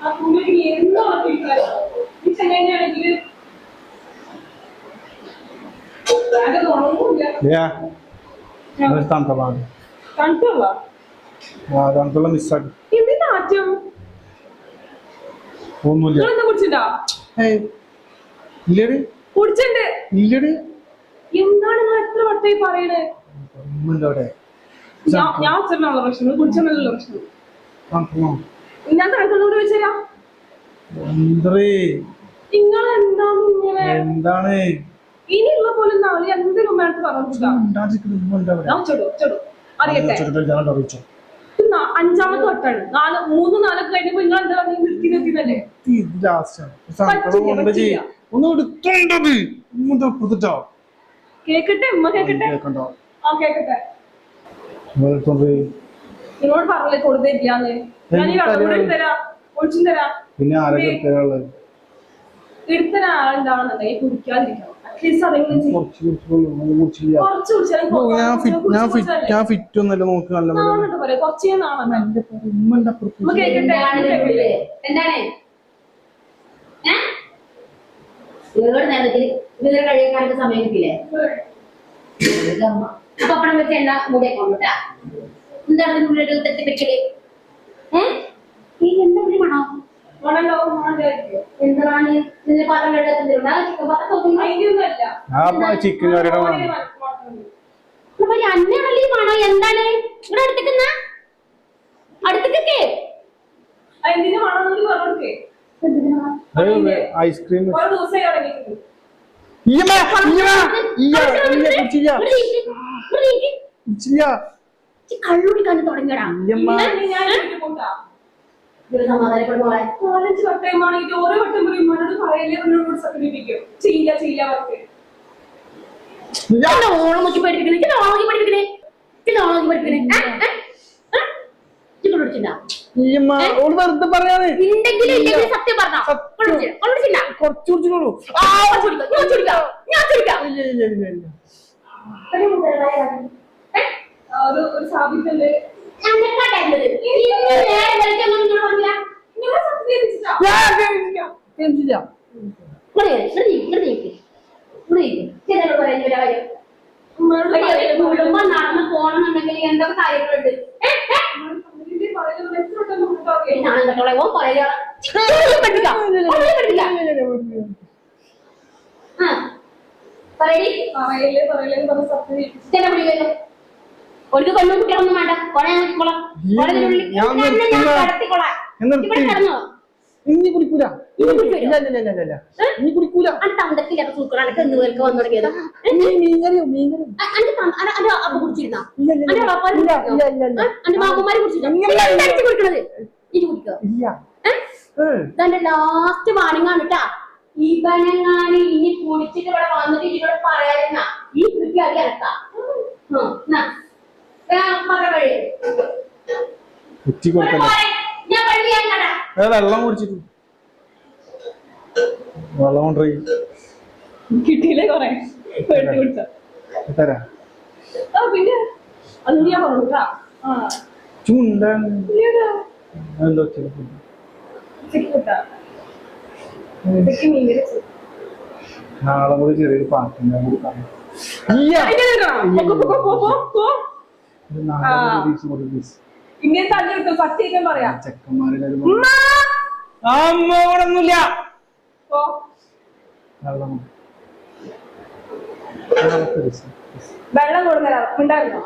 ആ എന്തോ ഈ ചെങ്ങനെയാണെങ്കിൽ തണുത്തുള്ള തണുത്തുള്ള മിസ്സാക്കി. ഒന്നുമില്ല. ഇല്ലടി. കുടിച്ചിട്ടുണ്ട് ഇല്ലടി. എന്താണ് നിങ്ങൾ എത്ര വട്ടായി പറയണേ? ഞാൻ പ്രശ്നം കുടിച്ചെന്നല്ലോ പ്രശ്നം. നിങ്ങൾ എന്താണ് ഇങ്ങനെ? എന്താണ്? ഇനിയുള്ള പോലെ നാളെ എന്തെങ്കിലും അറിയട്ടെ. അഞ്ചാമത്തെ വട്ടാണ്. നാല് മൂന്ന് നാലൊക്കെ കഴിഞ്ഞപ്പോ നിങ്ങൾ എന്താ പറഞ്ഞു? നിർത്തി നിർത്തിയതല്ലേ ഒന്ന് എടുത്തോണ്ടത്. കേക്കട്ടെ ഉമ്മ കേക്കട്ടെ? ആ കേക്കട്ടെ. നിങ്ങളോട് പറഞ്ഞില്ലേ ഞാൻ ഈ വെള്ളം കൂടെ എടുത്തരാ. ഒഴിച്ചും തരാ. പിന്നെ എടുത്തരാ കുടിക്കാതിരിക്കണം. ഞാൻ ഫിറ്റ് ഞാൻ ഫിറ്റ് ഞാൻ ഫിറ്റ് ഒന്നല്ല നോക്ക് നല്ല സമയം കിട്ടിയില്ലേ? അപ്പൊ അപ്പഴം വെച്ച് എണ്ണ മൂടെ കൊണ്ടുട്ടാ എന്താണ് ഇതിനുള്ളിൽ തെറ്റിപ്പിക്കൽ. ഏ? ഈ എന്താ ഒരു മണം ചിക്കൻ കറിയുടെ ഓടി വേണം മ- മണമുണ്ട്. അപ്പൊ അന്നല്ലേ ഈ മണം? എന്താണ്? ഇവിടെ അടുത്തേക്കുന്ന അടുത്തേക്കൊക്കെ. അതിന്റെ മണമെന്ന് പറഞ്ഞോടേ ഐസ്ക്രീം കുറെ ദിവസമായി തുടങ്ങിയിട്ടുണ്ട്. കുടിച്ചില്ല കള്ളുടിക്കാൻ തുടങ്ങിയടാ. വട്ടമാണെങ്കിൽ ഓരോ വട്ടം പറയല്ലേ? എന്നോട് ചെയ്യില്ല ചെയ്യില്ല നോക്കി പഠിപ്പിക്കണേ പഠിപ്പിക്കണേ പഠിപ്പിക്കണേ ഇല്ലെങ്കിലും സത്യം പറഞ്ഞോ? ഇല്ല ഇല്ല ഒരു ഒരു കുടുംബം നടന്ന് പോകണമെന്നുണ്ടെങ്കിൽ എന്തൊക്കെ കാര്യങ്ങളുണ്ട് പഠിപ്പിക്കാം പഠിപ്പിക്കാം ആ. ഒരു പെണ്ണും കുട്ടികളൊന്നും വേണ്ട. കൊറേ നോക്കിക്കോളാം ഇനി കുടിക്കൂല. ഇനി കുടിക്കൂല? ലാസ്റ്റ് വാണിങ്ങാണ് കേട്ടാ ഈ ബനങ്ങാന് ഇനി കുടിച്ചിട്ട് ഇവിടെ കുറ്റി കൊടുക്കല്ലേ വെള്ളം കുടിച്ചിട്ട്. വെള്ളം കൊണ്ടുപോയി കിട്ടിയില്ലേ കൊറേ? തരാ. പിന്നെ? ഞാൻ പറഞ്ഞു കേട്ടാ. ചുണ്ടാണ്. എന്താ. നാളെ കൂടി ചെറിയൊരു പാട്ടിന്റെ കൊടുക്കാം. ഇല്ല ഇങ്ങനെ തന്നെ എടുക്കും സത്യം പറയാം. ചെക്കന്മാരുടെ അമ്മ ഇവിടെ ഒന്നുമില്ല. വെള്ളം. കൊടുത്തരാ ഉണ്ടായിരുന്നോ?